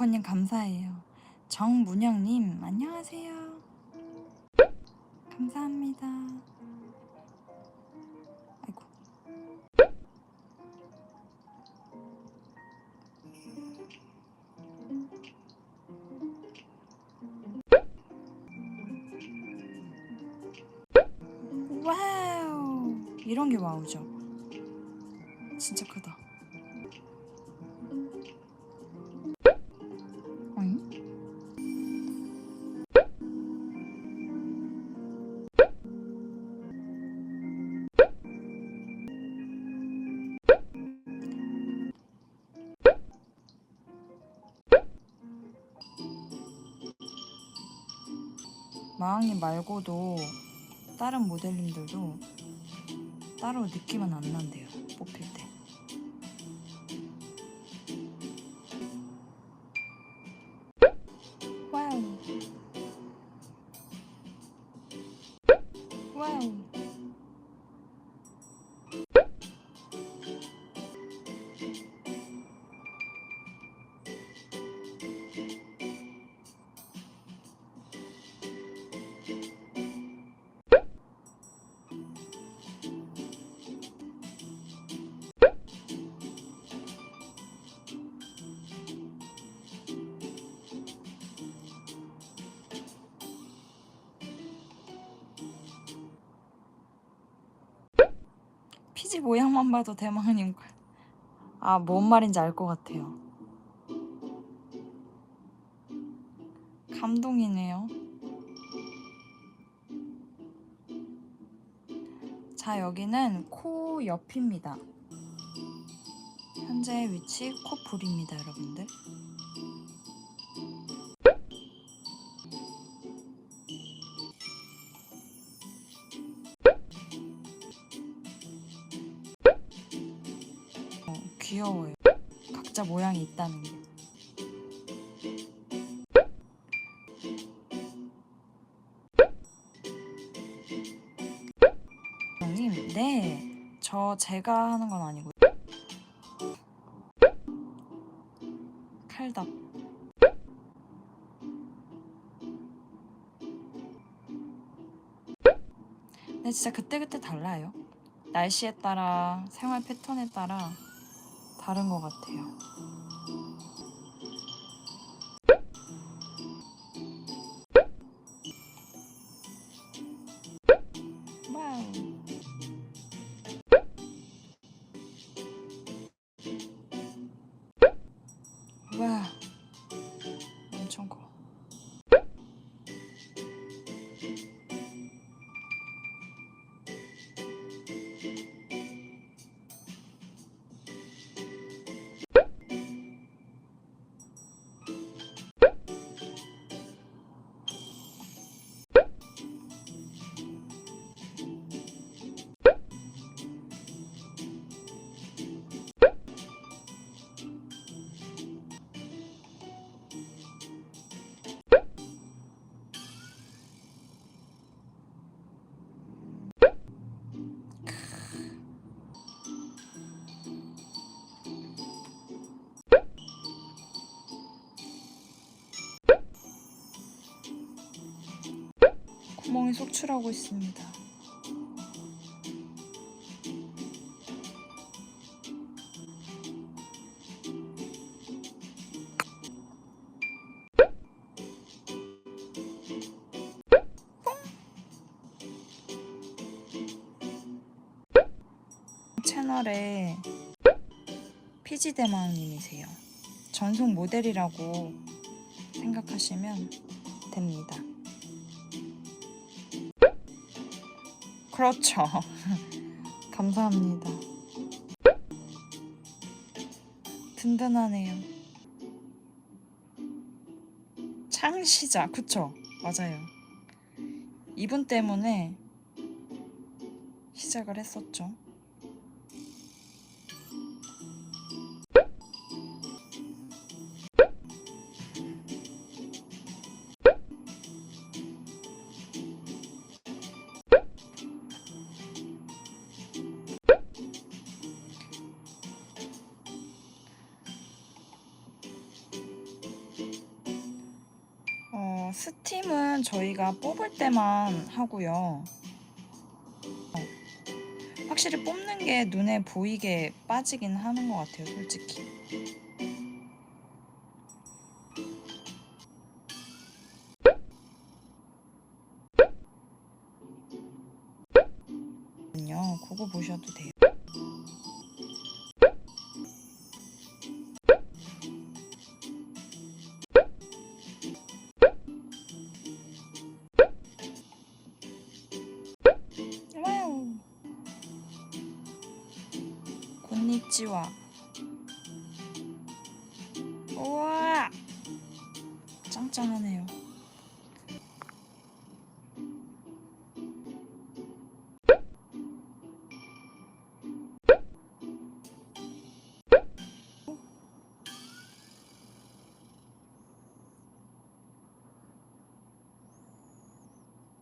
로코님 감사해요. 정문영님 안녕하세요. 감사합니다. 아이고. 와우 이런 게 와우죠. 진짜 크다. 마왕님 말고도 다른 모델님들도 따로 느낌은 안 난대요 뽑힐 때. 피지 모양만 봐도 대망님 아뭔 말인지 알 것 같아요. 감동이네요. 자 여기는 코 옆입니다. 현재 위치 코뿔입니다, 여러분들. 귀여워요. 각자 모양이 있다는 게. 님, 네. 저 제가 하는 건 아니고. 칼답. 근데 진짜 그때그때 달라요. 날씨에 따라 생활 패턴에 따라 다른 것 같아요. 와, 엄청 커. 속출하고 있습니다. 채널에 피지 대망님이세요. 전속 모델이라고 생각하시면 됩니다. 그렇죠. 감사합니다. 든든하네요. 창시자, 그쵸? 맞아요. 이분 때문에 시작을 했었죠. 스팀은 저희가 뽑을 때만 하고요. 어, 확실히 뽑는 게 눈에 보이게 빠지긴 하는 것 같아요, 솔직히. 요 그거 보셔도 돼요. 곤니치와. 우와. 짱짱하네요.